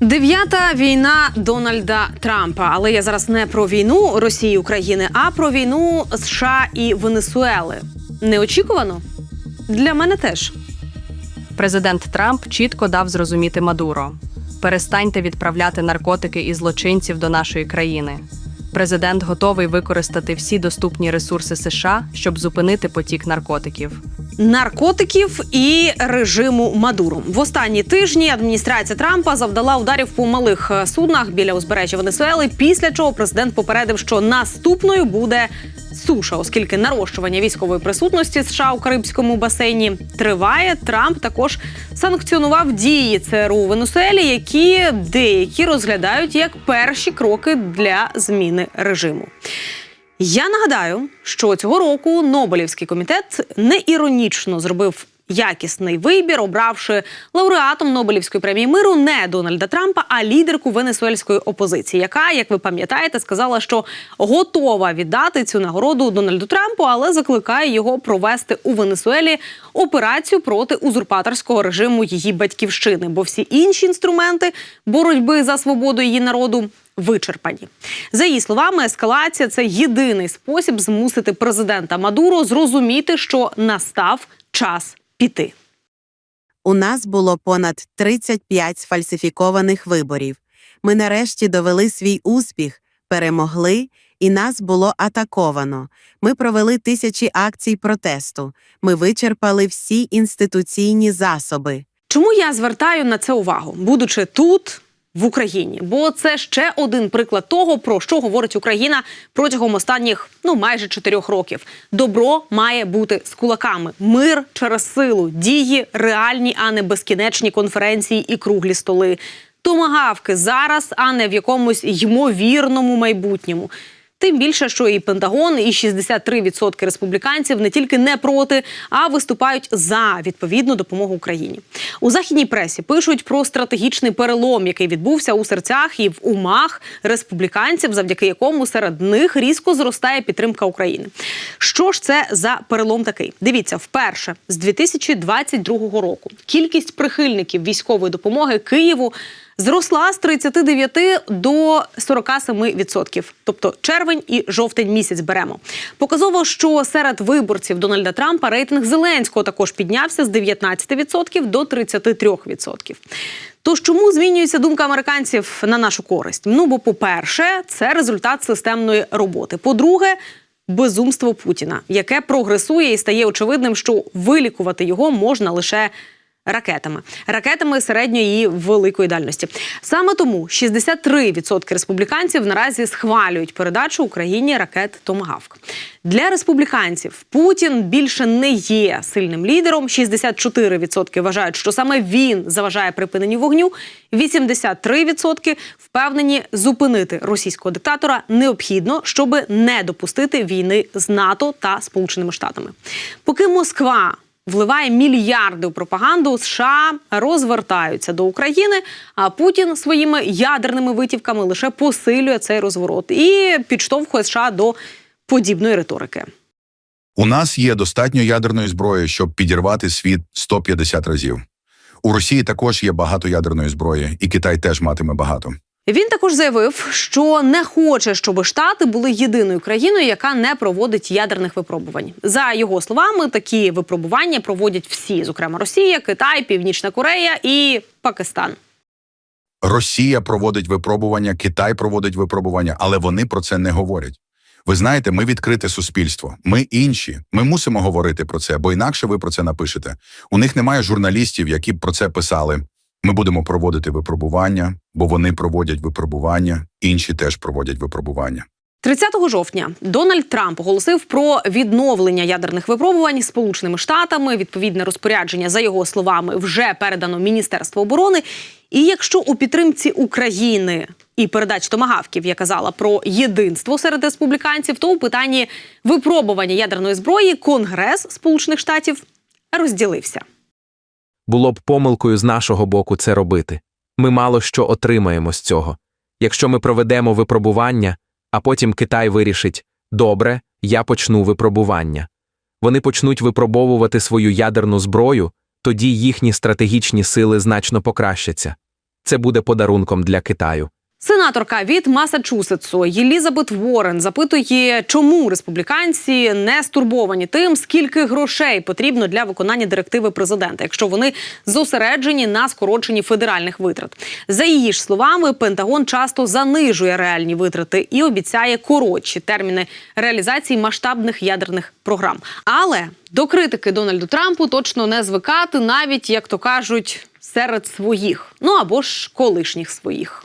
Дев'ята війна Дональда Трампа. Але я зараз не про війну Росії і України, а про війну США і Венесуели. Неочікувано? Для мене теж. Президент Трамп чітко дав зрозуміти Мадуро: перестаньте відправляти наркотики і злочинців до нашої країни. Президент готовий використати всі доступні ресурси США, щоб зупинити потік наркотиків. Наркотиків і режиму Мадуру в останні тижні адміністрація Трампа завдала ударів по малих е, суднах біля узбережжя Венесуели. Після чого президент попередив, що наступною буде суша, оскільки нарощування військової присутності США у Карибському басейні триває. Трамп також санкціонував дії ЦРУ у Венесуелі, які деякі розглядають як перші кроки для зміни режиму. Я нагадаю, що цього року Нобелівський комітет не іронічно зробив якісний вибір, обравши лауреатом Нобелівської премії миру не Дональда Трампа, а лідерку венесуельської опозиції, яка, як ви пам'ятаєте, сказала, що готова віддати цю нагороду Дональду Трампу, але закликає його провести у Венесуелі операцію проти узурпаторського режиму її батьківщини, бо всі інші інструменти боротьби за свободу її народу вичерпані. За її словами, ескалація це єдиний спосіб змусити президента Мадуро зрозуміти, що настав час піти. У нас було понад 35 сфальсифікованих виборів. Ми нарешті довели свій успіх, перемогли, і нас було атаковано. Ми провели тисячі акцій протесту. Ми вичерпали всі інституційні засоби. Чому я звертаю на це увагу, будучи тут. В Україні, бо це ще один приклад того, про що говорить Україна протягом останніх ну майже чотирьох років. Добро має бути з кулаками, мир через силу, дії реальні, а не безкінечні конференції і круглі столи. Томагавки зараз, а не в якомусь ймовірному майбутньому. Тим більше, що і Пентагон, і 63% республіканців не тільки не проти, а виступають за відповідну допомогу Україні. У західній пресі пишуть про стратегічний перелом, який відбувся у серцях і в умах республіканців, завдяки якому серед них різко зростає підтримка України. Що ж це за перелом такий? Дивіться, вперше з 2022 року кількість прихильників військової допомоги Києву зросла з 39 до 47%. Тобто червень і жовтень місяць беремо. Показово, що серед виборців Дональда Трампа рейтинг Зеленського також піднявся з 19% до 33%. Тож чому змінюється думка американців на нашу користь? Ну бо, по-перше, це результат системної роботи. По-друге, безумство Путіна, яке прогресує і стає очевидним, що вилікувати його можна лише ракетами, ракетами середньої і великої дальності. Саме тому 63% республіканців наразі схвалюють передачу Україні ракет Томагавк. Для республіканців Путін більше не є сильним лідером. 64% вважають, що саме він заважає припиненню вогню. 83% впевнені зупинити російського диктатора необхідно, щоб не допустити війни з НАТО та Сполученими Штатами. Поки Москва вливає мільярди у пропаганду, США розвертаються до України. А Путін своїми ядерними витівками лише посилює цей розворот і підштовхує США до подібної риторики. У нас є достатньо ядерної зброї, щоб підірвати світ 150 разів. У Росії також є багато ядерної зброї, і Китай теж матиме багато. Він також заявив, що не хоче, щоб штати були єдиною країною, яка не проводить ядерних випробувань. За його словами, такі випробування проводять всі, зокрема Росія, Китай, Північна Корея і Пакистан. Росія проводить випробування, Китай проводить випробування, але вони про це не говорять. Ви знаєте, ми відкрите суспільство. Ми інші. Ми мусимо говорити про це, бо інакше ви про це напишете. У них немає журналістів, які б про це писали. Ми будемо проводити випробування, бо вони проводять випробування, інші теж проводять випробування. 30 жовтня Дональд Трамп оголосив про відновлення ядерних випробувань Сполученими Штатами. Відповідне розпорядження, за його словами, вже передано Міністерству оборони. І якщо у підтримці України і передач томагавків я казала про єдинство серед республіканців, то у питанні випробування ядерної зброї Конгрес Сполучених Штатів розділився. Було б помилкою з нашого боку це робити. Ми мало що отримаємо з цього. Якщо ми проведемо випробування, а потім Китай вирішить добре, я почну випробування. Вони почнуть випробовувати свою ядерну зброю, тоді їхні стратегічні сили значно покращаться. Це буде подарунком для Китаю. Сенаторка від Масачусетсу Єлізабет Уоррен запитує, чому республіканці не стурбовані тим, скільки грошей потрібно для виконання директиви президента, якщо вони зосереджені на скороченні федеральних витрат. За її ж словами, Пентагон часто занижує реальні витрати і обіцяє коротші терміни реалізації масштабних ядерних програм. Але до критики Дональду Трампу точно не звикати, навіть як то кажуть, серед своїх, ну або ж колишніх своїх.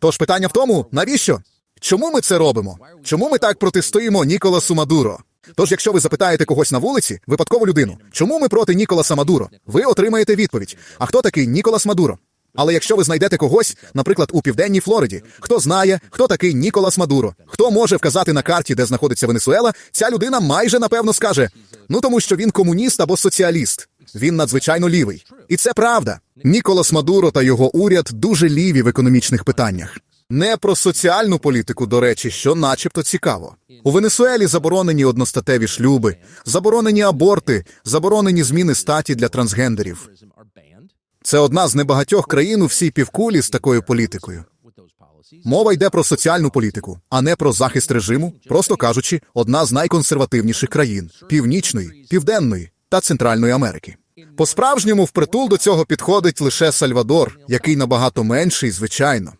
Тож питання в тому, навіщо? Чому ми це робимо? Чому ми так протистоїмо Ніколасу Мадуро? Тож, якщо ви запитаєте когось на вулиці, випадкову людину, чому ми проти Ніколаса Мадуро, ви отримаєте відповідь. А хто такий Ніколас Мадуро? Але якщо ви знайдете когось, наприклад, у південній Флориді, хто знає, хто такий Ніколас Мадуро, хто може вказати на карті, де знаходиться Венесуела, ця людина майже напевно скаже: ну тому що він комуніст або соціаліст. Він надзвичайно лівий. І це правда. Ніколас Мадуро та його уряд дуже ліві в економічних питаннях. Не про соціальну політику, до речі, що начебто цікаво. У Венесуелі заборонені одностатеві шлюби, заборонені аборти, заборонені зміни статі для трансгендерів. Це одна з небагатьох країн у всій півкулі з такою політикою. Мова йде про соціальну політику, а не про захист режиму, просто кажучи, одна з найконсервативніших країн північної, південної та Центральної Америки. По-справжньому впритул до цього підходить лише Сальвадор, який набагато менший, звичайно.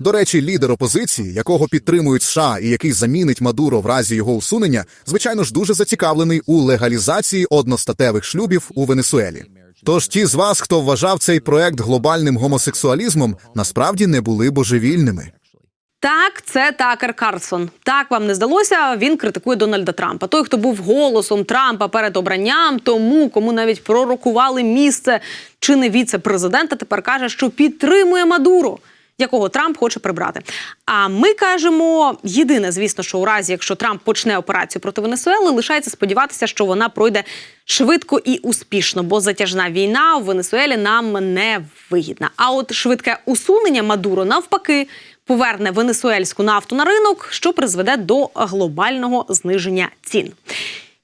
До речі, лідер опозиції, якого підтримують США і який замінить Мадуро в разі його усунення, звичайно ж дуже зацікавлений у легалізації одностатевих шлюбів у Венесуелі. Тож ті з вас, хто вважав цей проект глобальним гомосексуалізмом, насправді не були божевільними. Так, це Такер Карлсон. Так вам не здалося. Він критикує Дональда Трампа. Той, хто був голосом Трампа перед обранням, тому кому навіть пророкували місце чи не віце-президента, тепер каже, що підтримує Мадуро. Якого Трамп хоче прибрати. А ми кажемо єдине, звісно, що у разі, якщо Трамп почне операцію проти Венесуели, лишається сподіватися, що вона пройде швидко і успішно, бо затяжна війна у Венесуелі нам не вигідна. А от швидке усунення Мадуро навпаки поверне венесуельську нафту на ринок, що призведе до глобального зниження цін.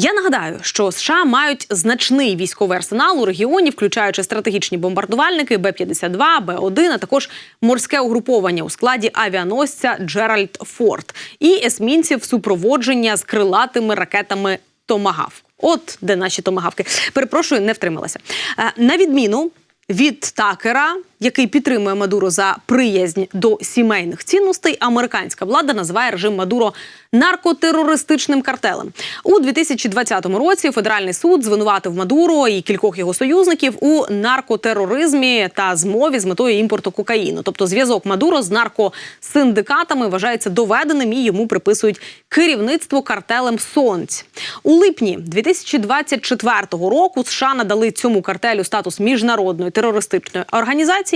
Я нагадаю, що США мають значний військовий арсенал у регіоні, включаючи стратегічні бомбардувальники Б-52, Б-1, а також морське угруповання у складі авіаносця Джеральд Форд і есмінців супроводження з крилатими ракетами Томагавк. От де наші томагавки. Перепрошую, не втрималася. Е, На відміну від Такера, який підтримує Мадуро за приязнь до сімейних цінностей, американська влада називає режим Мадуро наркотерористичним картелем. У 2020 році федеральний суд звинуватив Мадуро і кількох його союзників у наркотероризмі та змові з метою імпорту кокаїну. Тобто зв'язок Мадуро з наркосиндикатами вважається доведеним і йому приписують керівництво картелем Сонць. У липні 2024 року США надали цьому картелю статус міжнародної терористичної організації.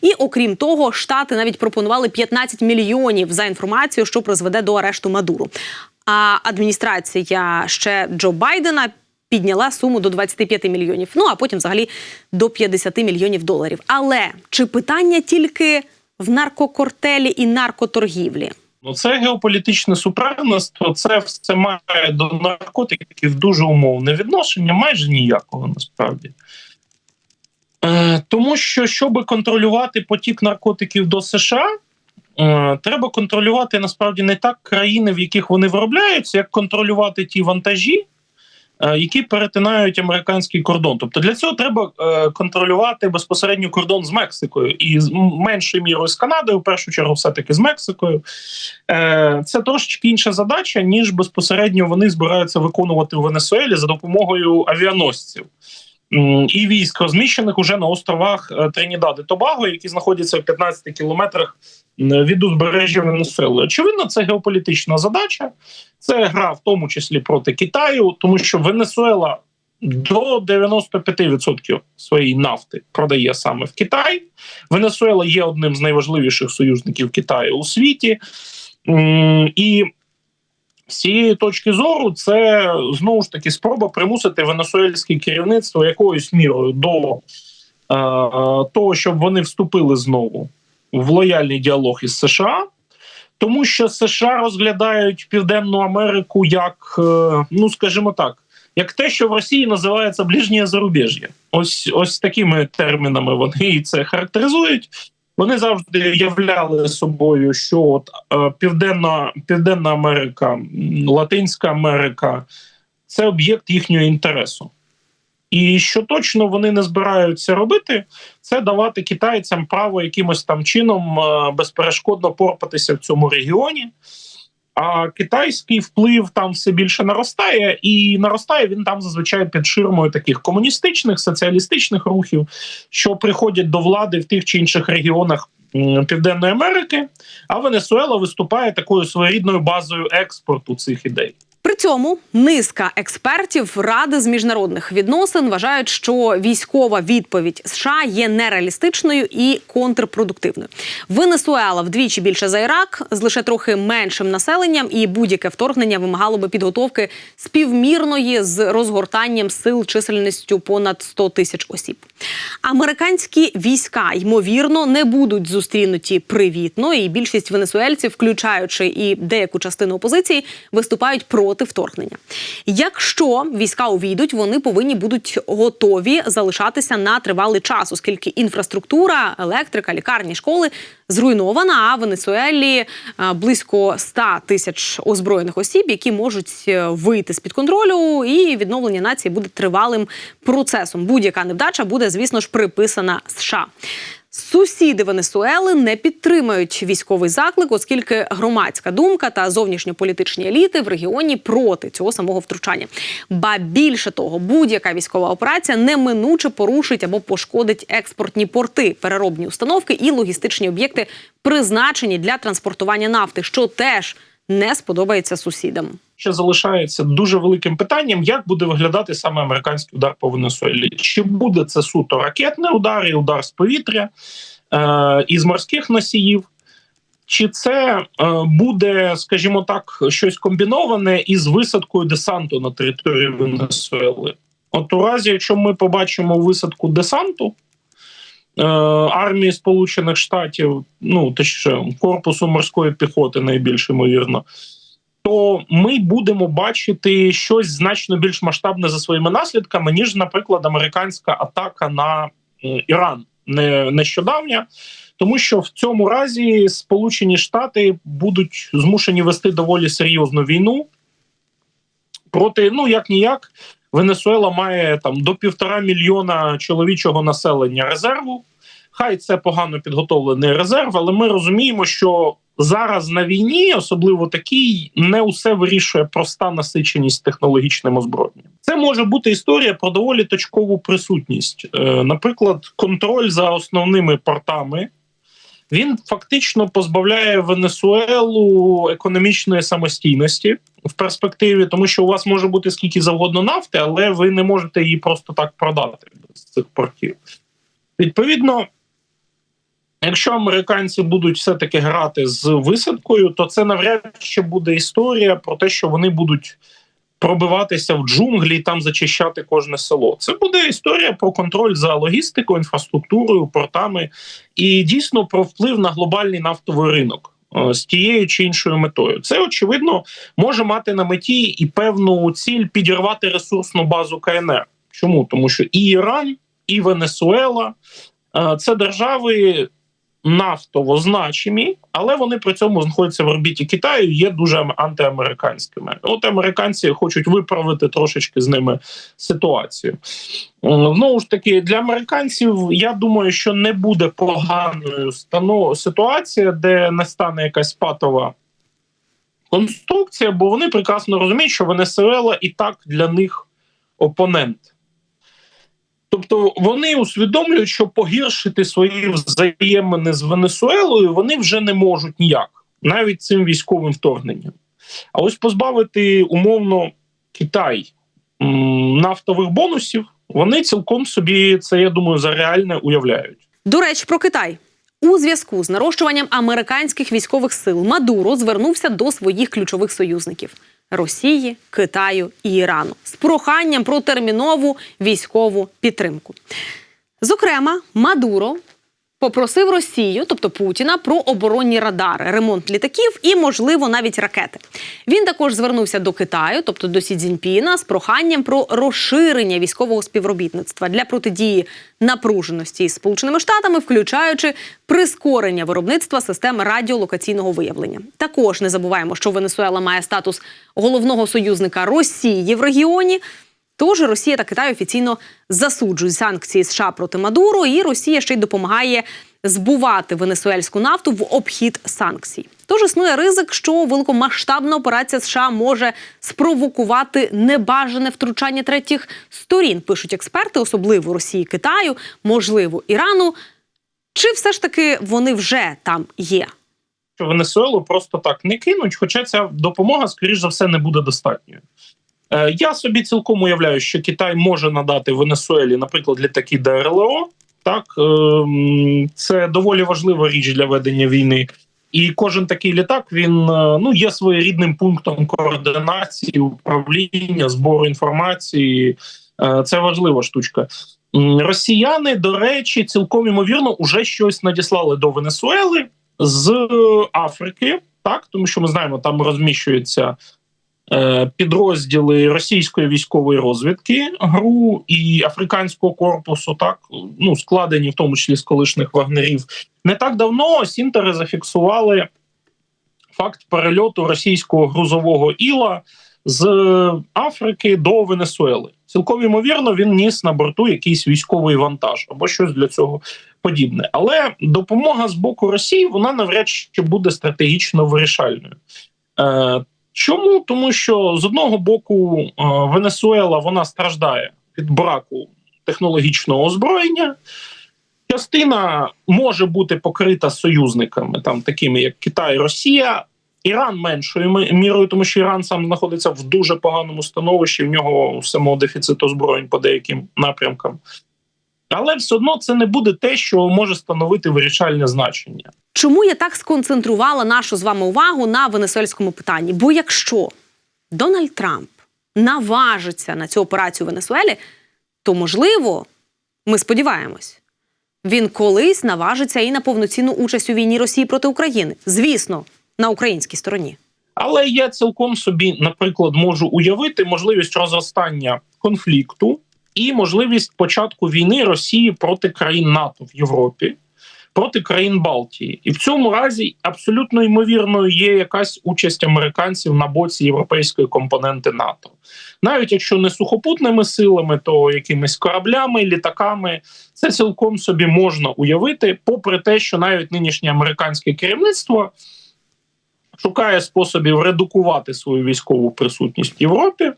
І окрім того, штати навіть пропонували 15 мільйонів за інформацію, що призведе до арешту Мадуру. А адміністрація ще Джо Байдена підняла суму до 25 мільйонів. Ну а потім, взагалі, до 50 мільйонів доларів. Але чи питання тільки в наркокортелі і наркоторгівлі? Ну, це геополітичне суперництво, це все має до наркотиків дуже умовне відношення, майже ніякого насправді. Е, тому що, щоб контролювати потік наркотиків до США, е, треба контролювати насправді не так країни, в яких вони виробляються, як контролювати ті вантажі, е, які перетинають американський кордон. Тобто для цього треба контролювати безпосередньо кордон з Мексикою і з меншою мірою з Канадою, в першу чергу, все-таки з Мексикою. Це трошечки інша задача, ніж безпосередньо вони збираються виконувати у Венесуелі за допомогою авіаносців. І військ розміщених уже на островах е, Тринідад і Тобаго, які знаходяться в 15 кілометрах від узбережжя Венесуели. Очевидно, це геополітична задача. Це гра в тому числі проти Китаю, тому що Венесуела до 95% своєї нафти продає саме в Китай. Венесуела є одним з найважливіших союзників Китаю у світі. І з цієї точки зору, це знову ж таки спроба примусити венесуельське керівництво якоюсь мірою до е, того, щоб вони вступили знову в лояльний діалог із США. Тому що США розглядають Південну Америку як, е, ну скажімо так, як те, що в Росії називається ближнє зарубіжжя. Ось ось такими термінами вони і це характеризують. Вони завжди являли собою, що от е, Південна, Південна Америка, Латинська Америка це об'єкт їхнього інтересу. І що точно вони не збираються робити, це давати китайцям право якимось там чином е, безперешкодно порпатися в цьому регіоні. А китайський вплив там все більше наростає, і наростає він там зазвичай під ширмою таких комуністичних, соціалістичних рухів, що приходять до влади в тих чи інших регіонах Південної Америки. А Венесуела виступає такою своєрідною базою експорту цих ідей. При цьому низка експертів ради з міжнародних відносин вважають, що військова відповідь США є нереалістичною і контрпродуктивною. Венесуела вдвічі більше за Ірак з лише трохи меншим населенням, і будь-яке вторгнення вимагало би підготовки співмірної з розгортанням сил чисельністю понад 100 тисяч осіб. Американські війська ймовірно не будуть зустрінуті привітно, і більшість венесуельців, включаючи і деяку частину опозиції, виступають проти вторгнення. Якщо війська увійдуть, вони повинні будуть готові залишатися на тривалий час, оскільки інфраструктура, електрика, лікарні, школи зруйнована. А в Венесуелі е, близько 100 тисяч озброєних осіб, які можуть е, вийти з під контролю, і відновлення нації буде тривалим процесом. Будь-яка невдача буде, звісно ж, приписана США. Сусіди Венесуели не підтримують військовий заклик, оскільки громадська думка та зовнішньополітичні еліти в регіоні проти цього самого втручання. Ба більше того, будь-яка військова операція неминуче порушить або пошкодить експортні порти, переробні установки і логістичні об'єкти, призначені для транспортування нафти, що теж не сподобається сусідам. ще залишається дуже великим питанням, як буде виглядати саме американський удар по Венесуелі. Чи буде це суто ракетний удар і удар з повітря е, із морських носіїв? Чи це е, буде, скажімо так, щось комбіноване із висадкою десанту на території Венесуели? От у разі, якщо ми побачимо висадку десанту армії Сполучених Штатів, ну точніше, корпусу морської піхоти, найбільш ймовірно, то ми будемо бачити щось значно більш масштабне за своїми наслідками, ніж, наприклад, американська атака на Іран. Не нещодавня, тому що в цьому разі Сполучені Штати будуть змушені вести доволі серйозну війну проти, ну як ніяк, Венесуела має там до півтора мільйона чоловічого населення резерву. Хай це погано підготовлений резерв, але ми розуміємо, що зараз на війні, особливо такій, не усе вирішує проста насиченість технологічним озброєнням. Це може бути історія про доволі точкову присутність. Е, наприклад, контроль за основними портами. Він фактично позбавляє Венесуелу економічної самостійності в перспективі, тому що у вас може бути скільки завгодно нафти, але ви не можете її просто так продати з цих портів. Відповідно, якщо американці будуть все-таки грати з висадкою, то це навряд чи буде історія про те, що вони будуть пробиватися в джунглі і там зачищати кожне село. Це буде історія про контроль за логістикою, інфраструктурою, портами і дійсно про вплив на глобальний нафтовий ринок. Е, З тією чи іншою метою, це очевидно може мати на меті і певну ціль підірвати ресурсну базу КНР. Чому тому, що і Іран, і Венесуела е, це держави нафтово значимі, але вони при цьому знаходяться в орбіті Китаю, є дуже антиамериканськими. От американці хочуть виправити трошечки з ними ситуацію. Знову ж таки, для американців я думаю, що не буде поганою стану ситуація, де не стане якась патова конструкція, бо вони прекрасно розуміють, що Венесуела і так для них опонент. Тобто вони усвідомлюють, що погіршити свої взаємини з Венесуелою вони вже не можуть ніяк, навіть цим військовим вторгненням. А ось позбавити умовно Китай нафтових бонусів, вони цілком собі це, я думаю, за реальне уявляють. До речі, про Китай. У зв'язку з нарощуванням американських військових сил Мадуро звернувся до своїх ключових союзників Росії, Китаю і Ірану з проханням про термінову військову підтримку. Зокрема, Мадуро попросив Росію, тобто Путіна, про оборонні радари, ремонт літаків і, можливо, навіть ракети. Він також звернувся до Китаю, тобто до Сі Цзіньпіна, з проханням про розширення військового співробітництва для протидії напруженості із Сполученими Штатами, включаючи прискорення виробництва систем радіолокаційного виявлення. Також не забуваємо, що Венесуела має статус головного союзника Росії в регіоні. Тож Росія та Китай офіційно засуджують санкції США проти Мадуро, і Росія ще й допомагає збувати венесуельську нафту в обхід санкцій. Тож існує ризик, що великомасштабна операція США може спровокувати небажане втручання третіх сторін, пишуть експерти, особливо Росії, Китаю, можливо, Ірану. Чи все ж таки вони вже там є? Венесуелу просто так не кинуть, хоча ця допомога, скоріш за все, не буде достатньою. Е, Я собі цілком уявляю, що Китай може надати Венесуелі, наприклад, літаки ДРЛО. Так, ем, це доволі важлива річ для ведення війни. І кожен такий літак він е, ну є своєрідним пунктом координації, управління, збору інформації. Е, Це важлива штучка. Росіяни, до речі, цілком ймовірно, уже щось надіслали до Венесуели з Африки, так тому що ми знаємо, там розміщуються е, підрозділи російської військової розвідки ГРУ і африканського корпусу, так ну складені в тому числі з колишніх вагнерів. Не так давно Сінтери зафіксували факт перельоту російського грузового іла з Африки до Венесуели. Цілком ймовірно, він ніс на борту якийсь військовий вантаж або щось для цього подібне. Але допомога з боку Росії вона навряд чи буде стратегічно вирішальною. Чому? Тому що з одного боку е, Венесуела вона страждає від браку технологічного озброєння. Частина може бути покрита союзниками, там такими як Китай, Росія. Іран меншою мірою, тому що Іран сам знаходиться в дуже поганому становищі. В нього самого дефіцит озброєнь по деяким напрямкам. Але все одно це не буде те, що може становити вирішальне значення. Чому я так сконцентрувала нашу з вами увагу на венесуельському питанні? Бо якщо Дональд Трамп наважиться на цю операцію в Венесуелі, то можливо, ми сподіваємось, він колись наважиться і на повноцінну участь у війні Росії проти України. Звісно, на українській стороні. Але я цілком собі, наприклад, можу уявити можливість розростання конфлікту і можливість початку війни Росії проти країн НАТО в Європі, проти країн Балтії. І в цьому разі абсолютно ймовірною є якась участь американців на боці європейської компоненти НАТО. Навіть якщо не сухопутними силами, то якимись кораблями, літаками, це цілком собі можна уявити, попри те, що навіть нинішнє американське керівництво шукає способів редукувати свою військову присутність в Європі,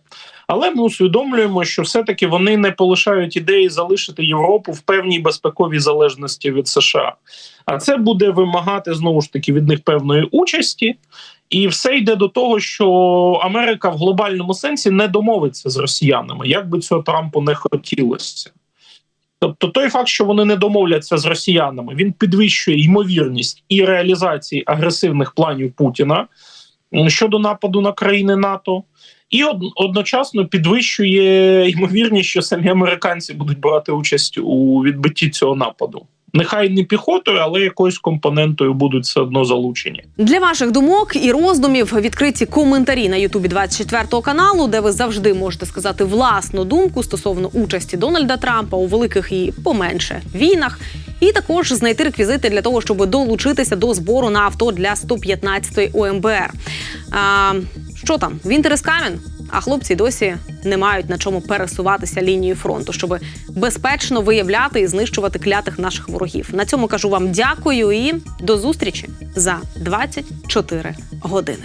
але ми усвідомлюємо, що все-таки вони не полишають ідеї залишити Європу в певній безпековій залежності від США. А це буде вимагати знову ж таки від них певної участі. І все йде до того, що Америка в глобальному сенсі не домовиться з росіянами, як би цього Трампу не хотілося. Тобто, той факт, що вони не домовляться з росіянами, він підвищує ймовірність і реалізації агресивних планів Путіна щодо нападу на країни НАТО, і од- одночасно підвищує ймовірність, що самі американці будуть брати участь у відбитті цього нападу. Нехай не піхотою, але якоюсь компонентою будуть все одно залучені. Для ваших думок і роздумів відкриті коментарі на Ютубі 24 каналу, де ви завжди можете сказати власну думку стосовно участі Дональда Трампа у великих і поменше війнах. І також знайти реквізити для того, щоб долучитися до збору на авто для 115-ї ОМБР. А, що там? Вінтер із камін? А хлопці досі не мають на чому пересуватися лінією фронту, щоб безпечно виявляти і знищувати клятих наших ворогів. На цьому кажу вам дякую і до зустрічі за 24 години.